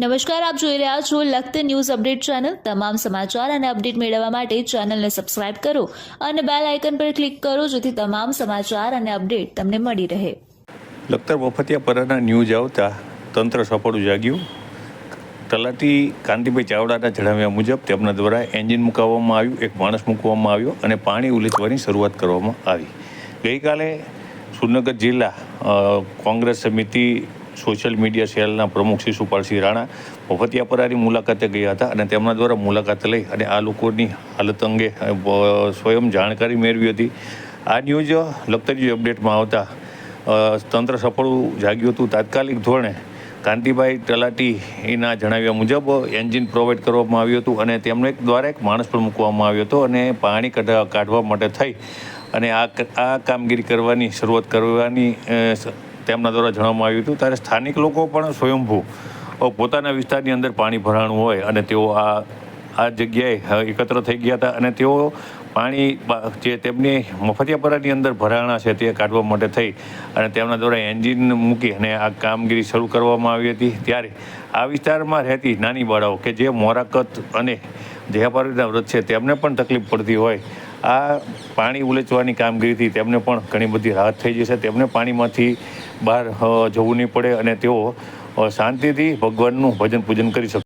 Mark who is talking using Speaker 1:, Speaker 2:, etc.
Speaker 1: નમસ્કાર, આપ જોઈ રહ્યા છો લખત ન્યૂઝ અપડેટ ચેનલ. તમામ સમાચાર અને અપડેટ મેળવવા માટે ચેનલને સબસ્ક્રાઇબ કરો અને બેલ આઇકન પર ક્લિક કરો જેથી તમામ સમાચાર અને અપડેટ તમને મળી રહે.
Speaker 2: લખતર બફતિયા પરના ન્યૂઝ આવતા તંત્ર સફળ જાગ્યું. તલાટી કાંતિભાઈ ચાવડાના જણાવ્યા મુજબ તેમના દ્વારા એન્જિન મુકાવવામાં આવ્યું, એક માણસ મૂકવામાં આવ્યો અને પાણી ઉલેચવાની શરૂઆત કરવામાં આવી. ગઈકાલે સુરનગર જિલ્લા કોંગ્રેસ સમિતિ સોશિયલ મીડિયા સેલના પ્રમુખ શિશુપાલસિંહ રાણા બફતિયાપરાની મુલાકાતે ગયા હતા અને તેમના દ્વારા મુલાકાત લઈ અને આ લોકોની હાલત અંગે સ્વયં જાણકારી મેળવી હતી. આ ન્યૂઝ લગતરી અપડેટમાં આવતા તંત્ર સફળ જાગ્યું હતું. તાત્કાલિક ધોરણે કાંતિભાઈ તલાટીના જણાવ્યા મુજબ એન્જિન પ્રોવાઈડ કરવામાં આવ્યું હતું અને તેમને દ્વારા એક માણસ પણ મૂકવામાં આવ્યો હતો અને પાણી કાઢવા માટે થઈ અને આ આ કામગીરી કરવાની, શરૂઆત કરવાની તેમના દ્વારા જણાવવામાં આવ્યું હતું. ત્યારે સ્થાનિક લોકો પણ સ્વયંભૂ પોતાના વિસ્તારની અંદર પાણી ભરાણું હોય અને તેઓ આ આ જગ્યાએ એકત્ર થઈ ગયા હતા અને તેઓ પાણી જે તેમની મફતિયાપરાની અંદર ભરાણા છે તે કાઢવા માટે થઈ અને તેમના દ્વારા એન્જિન મૂકી અને આ કામગીરી શરૂ કરવામાં આવી હતી. ત્યારે આ વિસ્તારમાં રહેતી નાની બાળાઓ કે જે મોરાકત અને જયાપારીના વ્રત છે તેમને પણ તકલીફ પડતી હોય. આ પાણી ઉલેચવાની કામગીરીથી તેમને પણ ઘણી બધી રાહત થઈ જશે. તેમને પાણીમાંથી બહાર જવું નહીં પડે અને તેઓ શાંતિથી ભગવાનનું ભજન પૂજન કરી શકે